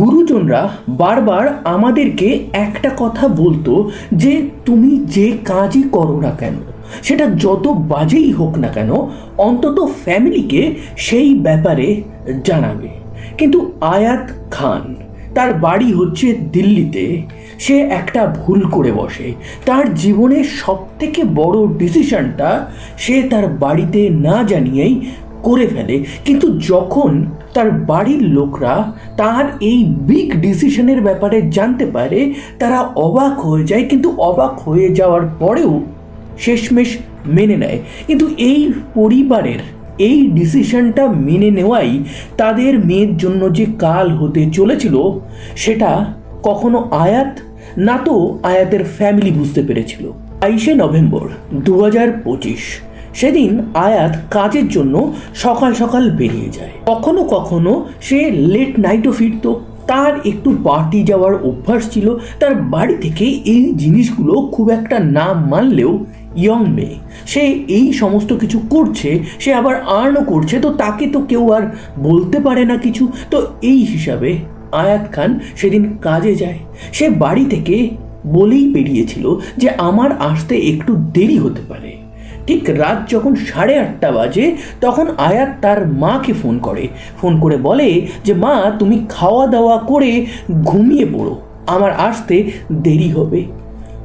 গুরুজনরা বারবার আমাদেরকে একটা কথা বলতো যে, তুমি যে কাজই করো না কেন, সেটা যত বাজেই হোক না কেন, অন্তত ফ্যামিলিকে সেই ব্যাপারে জানাবে। কিন্তু আয়াত খান, তার বাড়ি হচ্ছে দিল্লিতে, সে একটা ভুল করে বসে। তার জীবনের সব থেকে বড় ডিসিশনটা সে তার বাড়িতে না জানিয়েই করে ফেলে, কিন্তু যখন তার বাড়ির লোকরা তার এই বিগ ডিসিশনের ব্যাপারে জানতে পারে, তারা অবাক হয়ে যায়, কিন্তু অবাক হয়ে যাওয়ার পরেও শেষমেশ মেনে নেয়। কিন্তু এই পরিবারের এই ডিসিশনটা মেনে নেওয়াই তাদের মেয়ের জন্য যে কাল হতে চলেছিল, সেটা কখনো আয়াত না তো আয়াতের ফ্যামিলি বুঝতে পেরেছিল। বাইশে নভেম্বর দু হাজার পঁচিশ। সেদিন আয়াত কাজের জন্য সকাল সকাল বেরিয়ে যায়। কখনো কখনো সে লেট নাইটও ফিরত। তার একটু পার্টি যাওয়ার অভ্যাস ছিল। তার বাড়ি থেকে এই জিনিসগুলো খুব একটা না মানলেও ইয়ং মেয়ে, সে এই সমস্ত কিছু করছে, সে আবার আর্নও করছে, তো তাকে তো কেউ আর বলতে পারে না কিছু। তো এই হিসাবে আয়াত খান সেদিন কাজে যায়। সে বাড়ি থেকে বলেই বেরিয়েছিল যে আমার আসতে একটু দেরি হতে পারে। ঠিক রাত যখন সাড়ে আটটা বাজে, তখন আয়াত তার মাকে ফোন করে। ফোন করে বলে যে, মা, তুমি খাওয়া দাওয়া করে ঘুমিয়ে পড়ো। আমার আসতে দেরি হবে।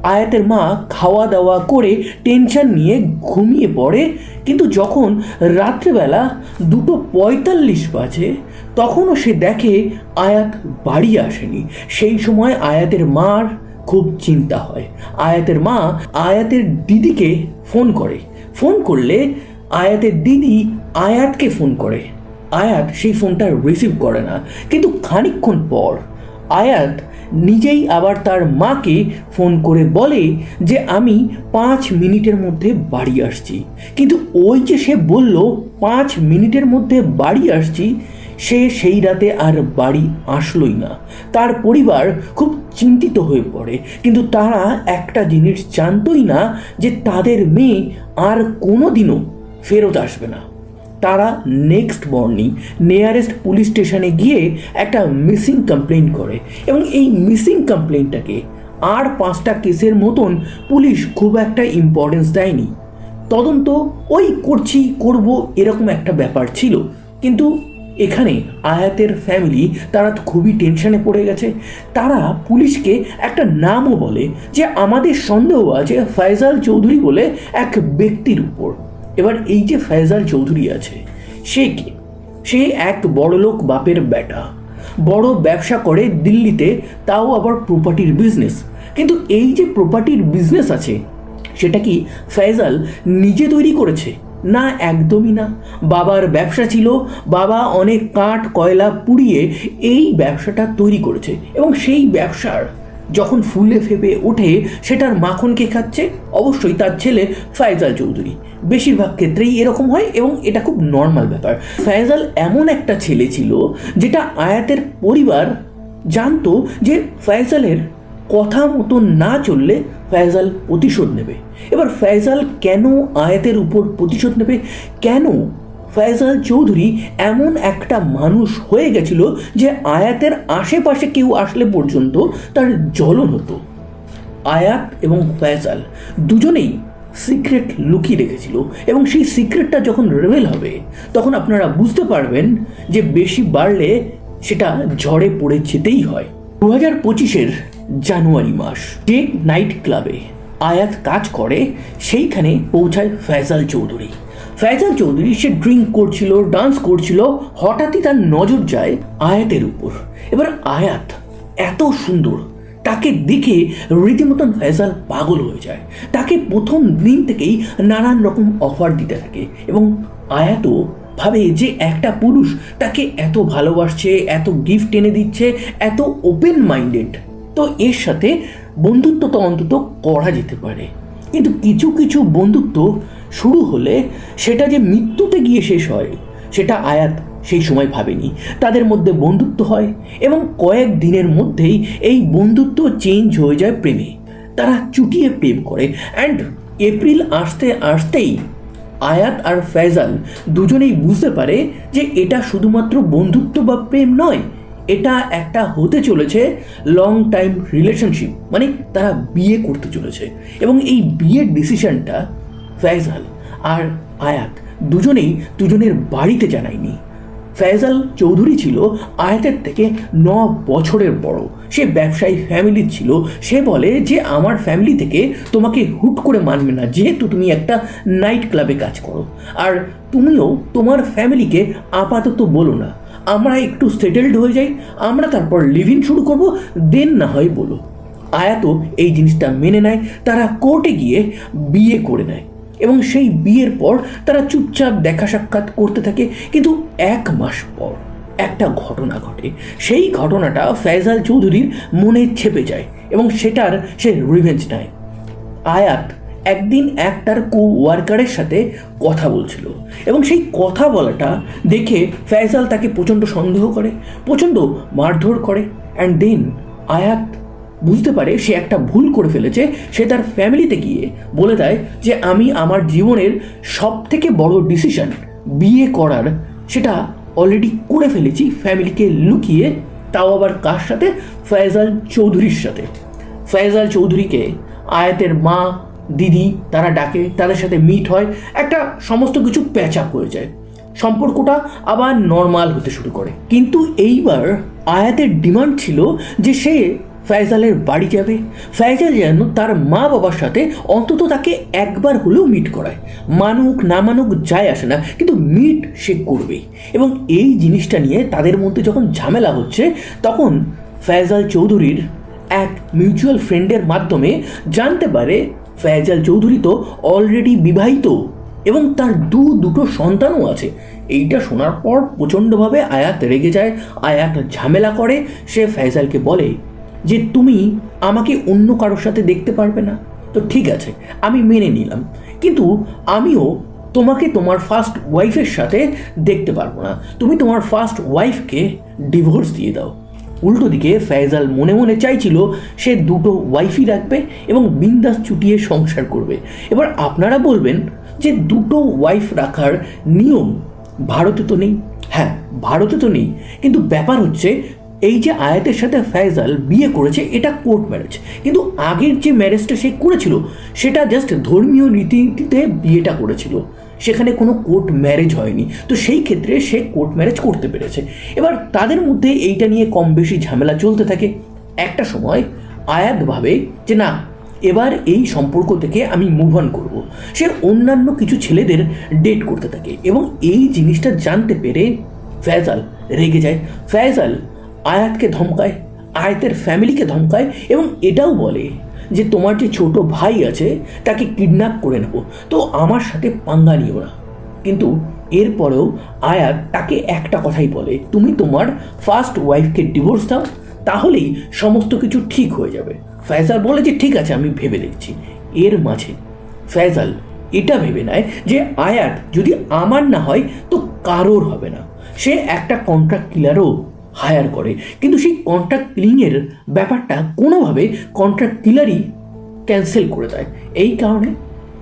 আয়াতের মা খাওয়া দাওয়া করে টেনশন নিয়ে ঘুমিয়ে পড়ে। কিন্তু যখন রাত্রেবেলা দুটো পঁয়তাল্লিশ বাজে, তখনও সে দেখে আয়াত বাড়ি আসেনি। সেই সময় আয়াতের মার খুব চিন্তা হয়। আয়াতের মা আয়াতের দিদিকে ফোন করে। ফোন করলে আয়াতের দিদি আয়াতকে ফোন করে। আয়াত সেই ফোনটা রিসিভ করে না। কিন্তু খানিকক্ষণ পর আয়াত নিজেই আবার তার মাকে ফোন করে বলে যে, আমি পাঁচ মিনিটের মধ্যে বাড়ি আসছি। কিন্তু ওই যে সে বলল, পাঁচ মিনিটের মধ্যে বাড়ি আসছি সে সেই রাতে আর বাড়ি আসলোই না। তার পরিবার খুব চিন্তিত হয়ে পড়ে, কিন্তু তারা একটা জিনিস জানতই না যে তাদের মেয়ে আর কোনো দিনও ফেরত আসবে না। তারা নেক্সট মর্নিং নিয়ারেস্ট পুলিশ স্টেশনে গিয়ে একটা মিসিং কমপ্লেন করে এবং এই মিসিং কমপ্লেনটাকে আর পাঁচটা কেসের মতন পুলিশ খুব একটা ইম্পর্টেন্স দেয়নি। তদন্ত ওই করছি, করব এরকম একটা ব্যাপার ছিল। কিন্তু এখানে আয়াতের ফ্যামিলি তারা খুবই টেনশনে পড়ে গেছে। তারা পুলিশকে একটা নামও বলে যে আমাদের সন্দেহ আছে ফয়জাল চৌধুরী বলে এক ব্যক্তির উপর। এবার এই যে ফয়জাল চৌধুরী আছে, সে কি? সে এক বড়লোক বাপের বেটা। বড় ব্যবসা করে দিল্লিতে, তাও আবার প্রপার্টির বিজনেস কিন্তু এই যে প্রপার্টির বিজনেস আছে, সেটা কি ফয়জাল নিজে তৈরি করেছে? না একদমই না। বাবার ব্যবসা ছিল, বাবা অনেক কাঠ, কয়লা পুড়িয়ে এই ব্যবসাটা তৈরি করেছে এবং সেই ব্যবসার যখন ফুলে ফেপে ওঠে, সেটার মাখন কে খাচ্ছে? অবশ্যই তার ছেলে ফায়জাল চৌধুরী। বেশিরভাগ ক্ষেত্রেই এরকম হয় এবং এটা খুব নর্মাল ব্যাপার। ফায়জাল এমন একটা ছেলে ছিল, যেটা আয়াতের পরিবার জানতো যে ফয়জালের কথা মতো না চললে ফয়জাল প্রতিশোধ নেবে। এবার ফয়জাল কেন আয়াতের উপর প্রতিশোধ নেবে? কেন ফয়জাল চৌধুরী এমন একটা মানুষ হয়ে গেছিল যে আয়াতের আশেপাশে কেউ আসলে পর্যন্ত তার জ্বলন হতো? আয়াত এবং ফয়জাল দুজনেই সিক্রেট লুকিয়ে রেখেছিল এবং সেই সিক্রেটটা যখন রেভেল হবে, তখন আপনারা বুঝতে পারবেন যে বেশি বাড়লে সেটা ঝড়ে পড়ে যেতেই হয়। দু হাজার পঁচিশের জানুয়ারি মাস। যে নাইট ক্লাবে আয়াত কাজ করে, সেইখানে পৌঁছায় ফয়জাল চৌধুরী। ফয়জাল চৌধুরী সে ড্রিঙ্ক করছিল, ডান্স করছিল, হঠাৎই তার নজর যায় আয়াতের উপর। এবার আয়াত এত সুন্দর, তাকে দেখে রীতিমতন ফয়জাল পাগল হয়ে যায়। তাকে প্রথম দিন থেকেই নানান রকম অফার দিতে থাকে এবং আয়াতও ভাবে যে একটা পুরুষ তাকে এত ভালোবাসছে, এত গিফট এনে দিচ্ছে, এত ওপেন মাইন্ডেড তো এর সাথে বন্ধুত্ব তো অন্তত করা যেতে পারে। কিন্তু কিছু কিছু বন্ধুত্ব শুরু হলে সেটা যে মৃত্যুতে গিয়ে শেষ হয়, সেটা আয়াত সেই সময় ভাবেনি। তাদের মধ্যে বন্ধুত্ব হয় এবং কয়েক দিনের মধ্যেই এই বন্ধুত্ব চেঞ্জ হয়ে যায় প্রেমে। তারা চুটিয়ে প্রেম করে অ্যান্ড এপ্রিল আসতে আসতেই আয়াত আর ফয়জাল দুজনেই বুঝতে পারে যে এটা শুধুমাত্র বন্ধুত্ব বা প্রেম নয় এটা একটা হতে চলেছে লং টাইম রিলেশনশিপ মানে তারা বিয়ে করতে চলেছে। এবং এই বিয়ের ডিসিশনটা ফয়জাল আর আয়াত দুজনেই দুজনের বাড়িতে জানায়নি। ফয়জাল চৌধুরী ছিল আয়াতের থেকে ন বছরের বড়। সে ব্যবসায়ী ফ্যামিলির ছিল। সে বলে যে, আমার ফ্যামিলি থেকে তোমাকে হুট করে মানবে না। যেহেতু তুমি একটা নাইট ক্লাবে কাজ করো। আর তুমিও তোমার ফ্যামিলিকে আপাতত বলো না। আমরা একটু সেটেলড হয়ে যাই, আমরা তারপর লিভিং শুরু করব। দেন না হয় বলো। আয়াতও এই জিনিসটা মেনে নেয়, তারা কোর্টে গিয়ে বিয়ে করে নেয়। এবং সেই বিয়ের পর তারা চুপচাপ দেখা সাক্ষাৎ করতে থাকে। কিন্তু এক মাস পর একটা ঘটনা ঘটে। সেই ঘটনাটা ফয়জাল চৌধুরীর মনে ছেপে যায় এবং সেটার সে রিভেঞ্জ নেয়। আয়াত একদিন একটার কো ওয়ার্কারের সাথে কথা বলছিল এবং সেই কথা বলাটা দেখে ফয়জাল তাকে প্রচণ্ড সন্দেহ করে, প্রচণ্ড মারধর করে অ্যান্ড দেন আয়াত বুঝতে পারে সে একটা ভুল করে ফেলেছে, সে তার ফ্যামিলিতে গিয়ে বলে দেয় যে আমি আমার জীবনের সব থেকে বড় ডিসিশন বিয়ে করার সেটা অলরেডি করে ফেলেছি ফ্যামিলিকে লুকিয়ে, তাও আবার কার সাথে? ফয়জাল চৌধুরীর সাথে। ফয়জাল চৌধুরীকে আয়াতের মা দিদি তারা ডাকে, তাদের সাথে মিট হয়, একটা সমস্ত কিছু প্যাচ আপ হয়ে যায়। সম্পর্কটা আবার নর্মাল হতে শুরু করে। কিন্তু এইবার আয়াতের ডিমান্ড ছিল যে সে ফয়জালের বাড়ি যাবে। ফয়জাল যেন তার মা বাবার সাথে অন্তত তাকে একবার হলেও মিট করায়। মানুক, না মানুক যায় আসে না, কিন্তু মিট সে করবেই। এবং এই জিনিসটা নিয়ে তাদের মধ্যে যখন ঝামেলা হচ্ছে, তখন ফয়জাল চৌধুরীর এক মিউচুয়াল ফ্রেন্ডের মাধ্যমে জানতে পারে ফয়জাল চৌধুরী তো অলরেডি বিবাহিত এবং তার দু দুটো সন্তানও আছে। এইটা শোনার পর প্রচণ্ডভাবে আয়াত রেগে যায়, আয়াত ঝামেলা করে। সে ফয়জালকে বলে যে, তুমি আমাকে অন্য কারোর সাথে দেখতে পারবে না? তো ঠিক আছে, আমি মেনে নিলাম। কিন্তু আমিও তোমাকে তোমার ফার্স্ট ওয়াইফের সাথে দেখতে পারব না। তুমি তোমার ফার্স্ট ওয়াইফকে ডিভোর্স দিয়ে দাও। উল্টো দিকে ফয়জাল মনে মনে চাইছিল সে দুটো ওয়াইফই রাখবে এবং বিন্দাস চুটিয়ে সংসার করবে। এবার আপনারা বলবেন যে দুটো ওয়াইফ রাখার নিয়ম ভারতে তো নেই। হ্যাঁ ভারতে তো নেই। কিন্তু ব্যাপার হচ্ছে এই যে আয়াতের সাথে ফয়জাল বিয়ে করেছে, এটা কোর্ট ম্যারেজ। কিন্তু আগের যে ম্যারেজটা সে করেছিল, সেটা জাস্ট ধর্মীয় রীতিনীতিতে বিয়েটা করেছিল। সেখানে কোনো কোর্ট ম্যারেজ হয়নি। তো সেই ক্ষেত্রে সে কোর্ট ম্যারেজ করতে পেরেছে। এবার তাদের মধ্যে এইটা নিয়ে কম বেশি ঝামেলা চলতে থাকে। একটা সময় আয়াত ভাবে যে, না, এবার এই সম্পর্ক থেকে আমি মুভ অন করব। সে অন্যান্য কিছু ছেলেদের ডেট করতে থাকে এবং এই জিনিসটা জানতে পেরে ফয়জাল রেগে যায়। ফয়জাল আয়াতকে ধমকায়, আয়াতের ফ্যামিলিকে ধমকায় এবং এটাও বলে যে তোমার যে ছোট ভাই আছে, তাকে কিডন্যাপ করে নেব। তো আমার সাথে পাঙ্গা নিও না। কিন্তু এরপরেও আয়াত তাকে একটা কথাই বলে, তুমি তোমার ফার্স্ট ওয়াইফকে ডিভোর্স দাও, তাহলেই সমস্ত কিছু ঠিক হয়ে যাবে। ফয়জাল বলে যে, ঠিক আছে, আমি ভেবে দেখছি। এর মাঝে ফয়জাল এটা ভেবে নেয় যে, আয়াত যদি আমার না হয়, তো কারোর হবে না। সে একটা কন্ট্রাক্ট কিলারও হায়ার করে। কিন্তু সেই কন্ট্রাক্ট কিলিংয়ের ব্যাপারটা কোনোভাবে কন্ট্রাক্ট কিলারই ক্যান্সেল করে দেয়। এই কারণে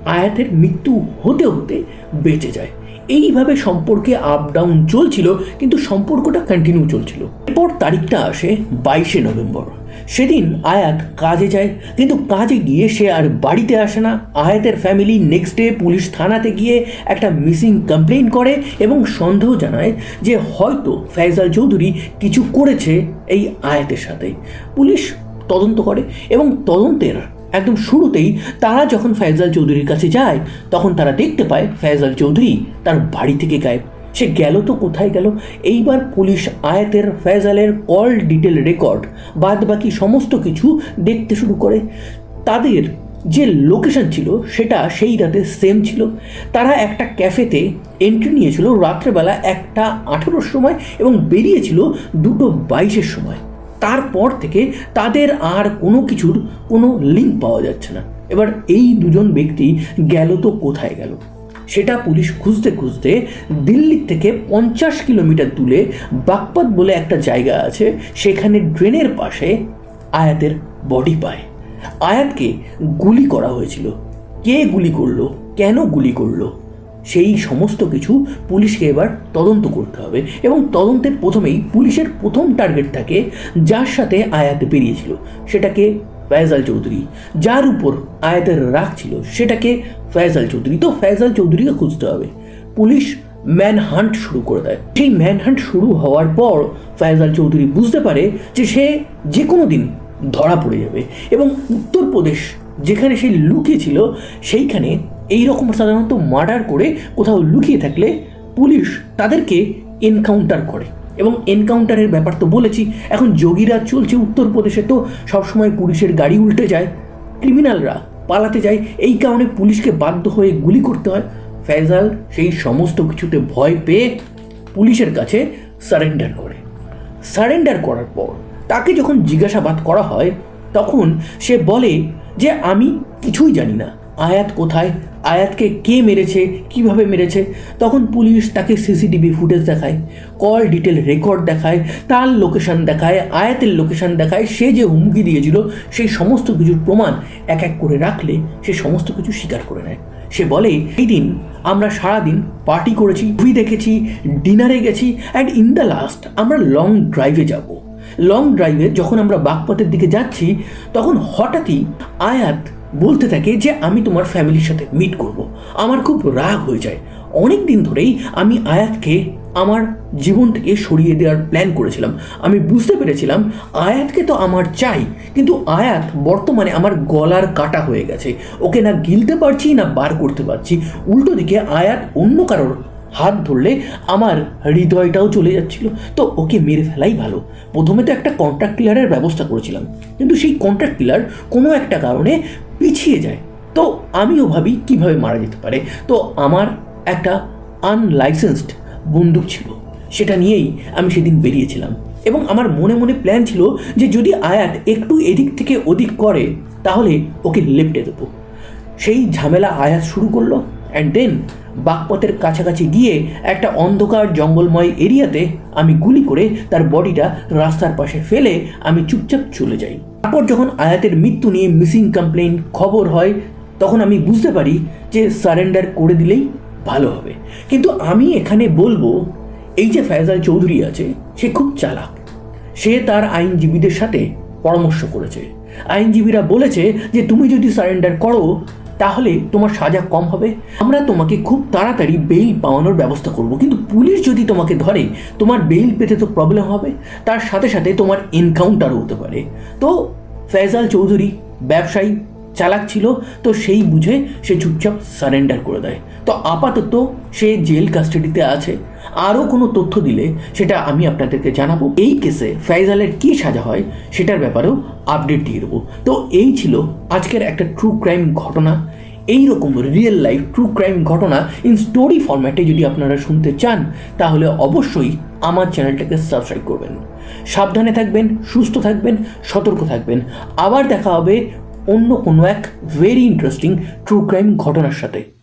আয়াতের মৃত্যু হতে হতে বেঁচে যায়। এইভাবে সম্পর্কে আপ ডাউন চলছিল, কিন্তু সম্পর্কটা কন্টিনিউ চলছিল। এরপর তারিখটা আসে বাইশে নভেম্বর। সেদিন আয়াত কাজে যায়, কিন্তু কাজে গিয়ে সে আর বাড়িতে আসে না। আয়াতের ফ্যামিলি নেক্সট ডে পুলিশ থানাতে গিয়ে একটা মিসিং কমপ্লেন করে এবং সন্দেহ জানায় যে হয়তো ফয়জাল চৌধুরী কিছু করেছে এই আয়াতের সাথে। পুলিশ তদন্ত করে এবং তদন্তের একদম শুরুতেই তারা যখন ফয়জাল চৌধুরীর কাছে যায়, তখন তারা দেখতে পায় ফয়জাল চৌধুরী তার বাড়ি থেকে গায়েব। সে গেল তো কোথায় গেল? এইবার পুলিশ আয়াতের ফয়জালের কল ডিটেল রেকর্ড বাদ বাকি সমস্ত কিছু দেখতে শুরু করে। তাদের যে লোকেশন ছিল, সেটা সেই রাতে সেম ছিল। তারা একটা ক্যাফেতে এন্ট্রি নিয়েছিল রাত্রেবেলা একটা আঠেরোর সময় এবং বেরিয়েছিল দুটো বাইশের সময়। তারপর থেকে তাদের আর কোনো কিছুর কোনো লিঙ্ক পাওয়া যাচ্ছে না। এবার এই দুজন ব্যক্তি গেল তো কোথায় গেল? সেটা পুলিশ খুঁজতে খুঁজতে দিল্লি থেকে পঞ্চাশ কিলোমিটার দূরে বাগপাত বলে একটা জায়গা আছে, সেখানে ড্রেনের পাশে আয়াতের বডি পায়। আয়াতকে গুলি করা হয়েছিল। কে গুলি করল? কেন গুলি করল? সেই সমস্ত কিছু পুলিশকে এবার তদন্ত করতে হবে এবং তদন্তের প্রথমেই পুলিশের প্রথম টার্গেট থাকে যার সাথে আয়াত বেরিয়েছিল। সেটাকে ফয়জাল চৌধুরী, যার উপর আয়াতের রাগ ছিল, সেটাকে ফয়জাল চৌধুরী। তো ফয়জাল চৌধুরীকে খুঁজতে হবে। পুলিশ ম্যান হান্ট শুরু করে দেয়। সেই ম্যান হান্ট শুরু হওয়ার পর ফয়জাল চৌধুরী বুঝতে পারে যে সে যে কোনো দিন ধরা পড়ে যাবে এবং উত্তরপ্রদেশ যেখানে সে লুকিয়ে ছিল, সেইখানে এই রকম সাধারণত মার্ডার করে কোথাও লুকিয়ে থাকলে পুলিশ তাদেরকে এনকাউন্টার করে। এবং এনকাউন্টারের ব্যাপার তো বলেছি। এখন যোগীরা চলছে উত্তরপ্রদেশে তো সবসময় পুলিশের গাড়ি উল্টে যায়, ক্রিমিনালরা পালাতে যায়, এই কারণে পুলিশকে বাধ্য হয়ে গুলি করতে হয়। ফেজাল সেই সমস্ত কিছুতে ভয় পেয়ে পুলিশের কাছে সারেন্ডার করে। সারেন্ডার করার পর তাকে যখন জিজ্ঞাসাবাদ করা হয়, তখন সে বলে যে, আমি কিছুই জানি না। আয়াত কোথায়? আয়াতকে কে মেরেছে? কীভাবে মেরেছে? তখন পুলিশ তাকে সিসিটিভি ফুটেজ দেখায়, কল ডিটেল রেকর্ড দেখায়, তার লোকেশন দেখায়, আয়াতের লোকেশন দেখায়, সে যে হুমকি দিয়েছিল, সেই সমস্ত কিছুর প্রমাণ এক এক করে রাখলে সে সমস্ত কিছু স্বীকার করে নেয়। সে বলে, এই দিন আমরা সারাদিন পার্টি করেছি মুভি দেখেছি ডিনারে গেছি অ্যান্ড ইন দ্য লাস্ট আমরা লং ড্রাইভে যাব। লং ড্রাইভে যখন আমরা বাগপথের দিকে যাচ্ছি, তখন হঠাৎই আয়াত বলতে থাকে যে আমি তোমার ফ্যামিলির সাথে মিট করব। আমার খুব রাগ হয়ে যায়। অনেক দিন ধরেই আমি আয়াতকে আমার জীবন থেকে সরিয়ে দেওয়ার প্ল্যান করেছিলাম। আমি বুঝতে পেরেছিলাম আয়াতকে তো আমার চাই, কিন্তু আয়াত বর্তমানে আমার গলার কাটা হয়ে গেছে। ওকে না গিলতে পারছি, না বার করতে পারছি। উল্টো দিকে আয়াত অন্য কারোর হাত ধরলে আমার হৃদয়টাও চলে যাচ্ছিল। তো ওকে মেরে ফেলাই ভালো। প্রথমে তো একটা কন্ট্রাক্ট ক্লিয়ারের ব্যবস্থা করেছিলাম। কিন্তু সেই কন্ট্রাক্ট ক্লিয়ার কোনো একটা কারণে পিছিয়ে যায়। তো আমিও ভাবি কীভাবে মারা যেতে পারে। তো আমার একটা আনলাইসেন্সড বন্দুক ছিল। সেটা নিয়েই আমি সেদিন বেরিয়েছিলাম। এবং আমার মনে মনে প্ল্যান ছিল যে যদি আয়াত একটু এদিক থেকে ওদিক করে, তাহলে ওকে লেপটে দেবো। সেই ঝামেলা আয়াত শুরু করল অ্যান্ড দেন বাগপথের কাছাকাছি গিয়ে একটা অন্ধকার জঙ্গলময় এরিয়াতে আমি গুলি করে তার বডিটা রাস্তার পাশে ফেলে আমি চুপচাপ চলে যাই। তারপর যখন আয়াতের মৃত্যু নিয়ে মিসিং কমপ্লেন খবর হয়, তখন আমি বুঝতে পারি যে সারেন্ডার করে দিলেই ভালো হবে। কিন্তু আমি এখানে বলব, এই যে ফয়জাল চৌধুরী আছে, সে খুব চালাক। সে তার আইনজীবীদের সাথে পরামর্শ করেছে। আইনজীবীরা বলেছে যে, তুমি যদি সারেন্ডার করো তাহলে তোমার সাজা কম হবে। আমরা তোমাকে খুব তাড়াতাড়ি বেইল পাওয়ানোর ব্যবস্থা করব। কিন্তু পুলিশ যদি তোমাকে ধরে, তোমার বেইল পেতে তো প্রবলেম হবে। তার সাথে সাথে তোমার এনকাউন্টারও হতে পারে। তো ফেজাল চৌধুরী ব্যবসায়ী চালাক ছিল, তো সেই বুঝে সে চুপচাপ সারেন্ডার করে দেয়। তো আপাতত সে জেল কাস্টাডিতে আছে। আরও কোনো তথ্য দিলে সেটা আমি আপনাদেরকে জানাব। এই কেসে ফয়জালের কী সাজা হয় সেটার ব্যাপারেও আপডেট দিয়ে দেবো। তো এই ছিল আজকের একটা ট্রু ক্রাইম ঘটনা। এই রকম রিয়েল লাইফ ট্রু ক্রাইম ঘটনা ইন স্টোরি ফরম্যাটে যদি আপনারা শুনতে চান, তাহলে অবশ্যই আমার চ্যানেলটাকে সাবস্ক্রাইব করবেন। সাবধানে থাকবেন, সুস্থ থাকবেন, সতর্ক থাকবেন। আবার দেখা হবে অন্য কোনো এক ভেরি ইন্টারেস্টিং ট্রু ক্রাইম ঘটনার সাথে।